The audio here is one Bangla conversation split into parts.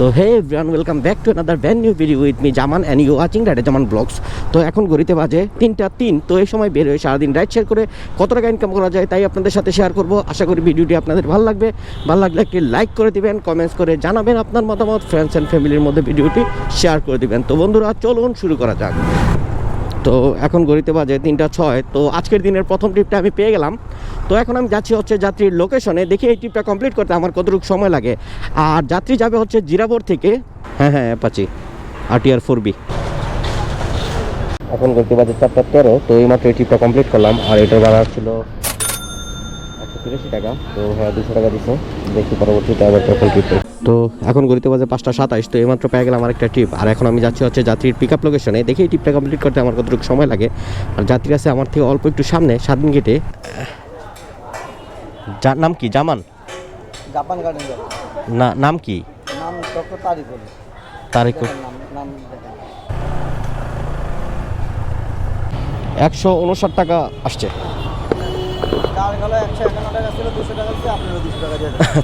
তো hey everyone welcome back to another brand new video with me Zaman and you watching ride Zaman vlogs তো এখন গড়িতে বাজে তিনটা তিন, তো এই সময় বের হয়ে সারাদিন রাইড শেয়ার করে কত টাকা ইনকাম করা যায় তাই আপনাদের সাথে শেয়ার করব। আশা করি ভিডিওটি আপনাদের ভালো লাগবে। ভালো লাগলে একটি লাইক করে দিবেন কমেন্টস করে জানাবেন আপনার মতামত ফ্রেন্ডস অ্যান্ড ফ্যামিলির মধ্যে ভিডিওটি শেয়ার করে দিবেন। তো বন্ধুরা, চলুন শুরু করা যাক। তো এখন ঘড়িতে বাজে তিনটা ছয়। তো আজকের দিনের প্রথম ট্রিপটা আমি পেয়ে গেলাম। তো এখন আমি যাচ্ছি হচ্ছে যাত্রীর লোকেশনে দেখি এই ট্রিপটা কমপ্লিট করতে আমার কতটুকু সময় লাগে। আর যাত্রী যাবে হচ্ছে জিরাবোর থেকে হ্যাঁ হ্যাঁ অ্যাপাচি আরটিআর ফোর বি এখন ঘড়িতে বাজে চারটা তেরো, তো এইমাত্র এই ট্রিপটা কমপ্লিট করলাম। আর এটার ভাড়া ছিল তিরাশি টাকা। তো হ্যাঁ দুশো টাকা দিচ্ছে দেখি পরবর্তীতে আবার কখন ট্রিপ তো এখন ঘড়িতে বাজে পাঁচটা সাতাইশ তো এইমাত্র পেয়ে গেলাম আমার একটা ট্রিপ আর এখন আমি যাচ্ছি হচ্ছে যাত্রীর পিক আপ লোকেশনে দেখি এই ট্রিপটা কমপ্লিট করতে আমার কতটুকু সময় লাগে। আর যাত্রী আছে আমার থেকে অল্প একটু সামনে স্বাধীন গেটে। যার নাম কি? জামান? জাপান গার্ডেন না নাম কি? নাম ডক্টর তারিকুল। তারিখ নাম একশো উনষাট টাকা আসছে।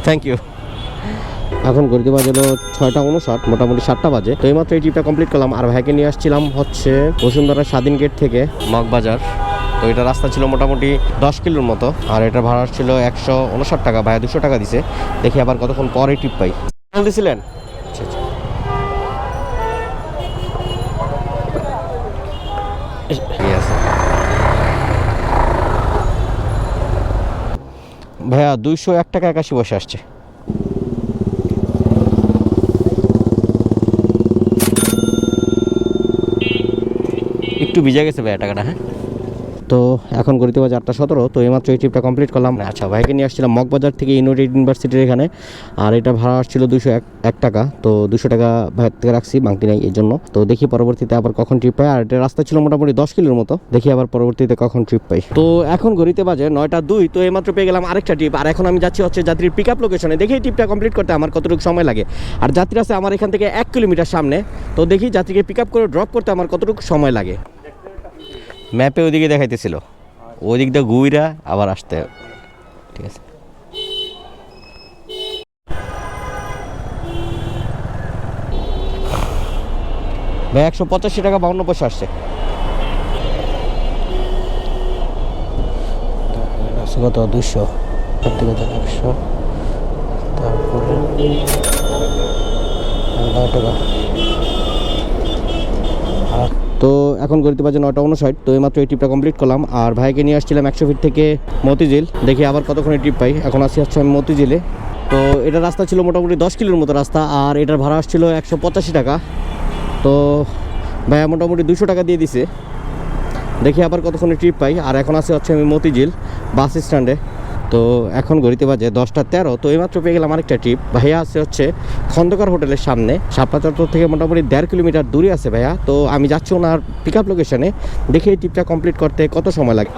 থ্যাংক ইউ এখন ঘড়িতে বাজলো ছয়টা উনষাট, মোটামুটি সাতটা বাজে। তো এইমাত্র এই ট্রিপটা কমপ্লিট করলাম, আর ভাইকে নিয়ে আসছিলাম হচ্ছে বসুন্ধরা স্বাধীন গেট থেকে মগবাজার তো এটা রাস্তা ছিল মোটামুটি দশ কিলোর মতো, আর এটা ভাড়া ছিল একশো উনষাট টাকা, ভাইয়া দুশো টাকা দিছে। দেখি আবার কতক্ষণ পরে ট্রিপ পাই। বলতেছিলেন আচ্ছা আচ্ছা আছে ভাইয়া দুইশো এক টাকা একাশি বসে আসছে। একটু ভিজে গেছে ভাইয়া টাকাটা হ্যাঁ? তো এখন গড়িতে বাজে আটটা সতেরো, তো এইমাত্র এই ট্রিপটা কমপ্লিট করলাম। আচ্ছা ভাইকে নিয়ে আসছিলাম মগবাজার থেকে ইউনাইটেড ইউনিভার্সিটির এখানে। আর এটা ভাড়া আসছিল দুশো এক টাকা, তো দুশো টাকা ভাইয়ের থেকে রাখছি বাংতি নাই এই জন্য। তো দেখি পরবর্তীতে আবার কখন ট্রিপ পাই আর এটা রাস্তা ছিল মোটামুটি দশ কিলোর মতো, দেখি আবার পরবর্তীতে কখন ট্রিপ পাই। তো এখন গড়িতে বাজে নয়টা দুই, তো এইমাত্র পেয়ে গেলাম আরেকটা ট্রিপ আর এখন আমি যাচ্ছি হচ্ছে যাত্রীর পিক আপ লোকেশনে দেখি ট্রিপটা কমপ্লিট করতে আমার কতটুকু সময় লাগে। আর যাত্রী আছে আমার এখান থেকে এক কিলোমিটার সামনে, তো দেখি যাত্রীকে পিক আপ করে ড্রপ করতে আমার কতটুকু সময় লাগে। ম্যাপে ওইদিকে দেখাইতেছিল। ওই দিক দিয়ে ঘুইরা আবার আসতে। ঠিক আছে। ভাই, একশো পঁচাশি টাকা বাউন্ন পয়সা আসছে। দুশো একশো। তারপরে টাকা। তো এখন গড়িতে বাজে নটা উনষাট, তো এইমাত্র এই ট্রিপটা কমপ্লিট করলাম। আর ভাইকে নিয়ে আসছিলাম একশো ফিট থেকে মতিঝিল। দেখি আবার কতক্ষণে ট্রিপ পাই। এখন আসি হচ্ছে আমি মতিঝিলে। তো এটা রাস্তা ছিল মোটামুটি দশ কিলোর মতো রাস্তা, আর এটার ভাড়া আসছিল একশো পঁচাশি টাকা। তো ভাইয়া মোটামুটি দুশো টাকা দিয়ে দিছে। দেখি আবার কতক্ষণে ট্রিপ পাই। আর এখন আসি হচ্ছে আমি মতিঝিল, বাস স্ট্যান্ডে তো এখন ঘড়িতে বাজে দশটা তেরো, তো এইমাত্র পেয়ে গেলাম আরেকটা ট্রিপ ভাইয়া আছে হচ্ছে খন্দকার হোটেলের সামনে শাপলা থেকে মোটামুটি দেড় কিলোমিটার দূরে আছে ভাইয়া, তো আমি যাচ্ছি ওনার পিক আপ লোকেশনে দেখি এই ট্রিপটা কমপ্লিট করতে কত সময় লাগে।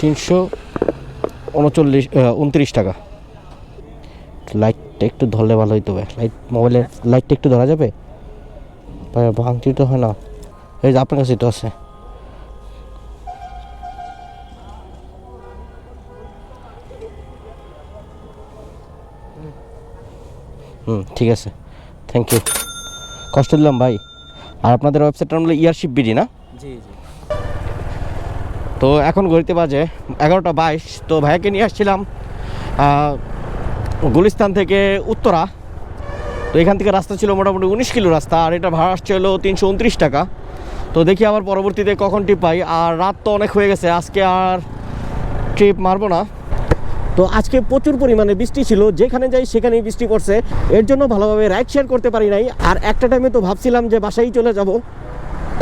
তিনশো উনচল্লিশ উনত্রিশ টাকা। লাইটটা একটু ধরলে ভালো হইতো ভাই লাইট মোবাইলের লাইটটা একটু ধরা যাবে? ভাই ভাঙতি তো হয় না। এই যে আপনার কাছে তো আছে। হুম ঠিক আছে। থ্যাংক ইউ কষ্ট দিলাম ভাই। আর আপনাদের ওয়েবসাইটটা হলো ইয়ারশিপ বিডি না? জি জি। তো এখন ঘড়িতে বাজে এগারোটা বাইশ। তো ভাইয়াকে নিয়ে আসছিলাম। গুলিস্তান থেকে উত্তরা। তো এখান থেকে রাস্তা ছিল মোটামুটি উনিশ কিলো রাস্তা, আর এটা ভাড়া আসছে হলো তিনশো উনত্রিশ টাকা। তো দেখি আবার পরবর্তীতে কখন ট্রিপ পাই, আর রাত তো অনেক হয়ে গেছে, আজকে আর ট্রিপ মারবো না। তো আজকে প্রচুর পরিমাণে বৃষ্টি ছিল, যেখানে যাই সেখানেই বৃষ্টি পড়ছে। এর জন্য ভালোভাবে রাইড শেয়ার করতে পারি নাই, আর একটা টাইমে তো ভাবছিলাম যে বাসায় চলে যাব।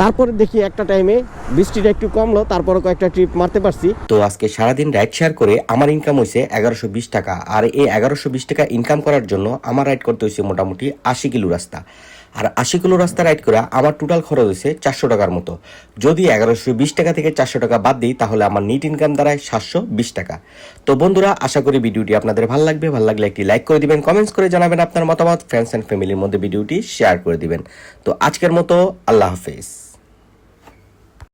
তারপরে দেখি একটা টাইমে বৃষ্টিটা একটু কমলো তারপরে কয়েকটা ট্রিপ মারতে পারছি। তো আজকে সারাদিন রাইড শেয়ার করে আমার ইনকাম হয়েছে এগারোশো বিশ টাকা, আর এই এগারোশো বিশ টাকা ইনকাম করার জন্য আমার রাইড করতে হয়েছে মোটামুটি আশি কিলো রাস্তা। আর আশি কিলো রাস্তা রাইড করে আমার টোটাল খরচ হয়েছে চারশো টাকার মতো। যদি এগারোশো বিশ টাকা থেকে চারশো টাকা বাদ দিই, তাহলে আমার নিট ইনকাম দাঁড়ায় সাতশো বিশ টাকা। তো বন্ধুরা, আশা করি ভিডিওটি আপনাদের ভালো লাগবে। ভালো লাগলে একটি লাইক করে দিবেন কমেন্টস করে জানাবেন আপনার মতামত ফ্রেন্ডস অ্যান্ড ফ্যামিলির মধ্যে ভিডিওটি শেয়ার করে দিবেন। তো আজকের মতো আল্লাহ হাফেজ।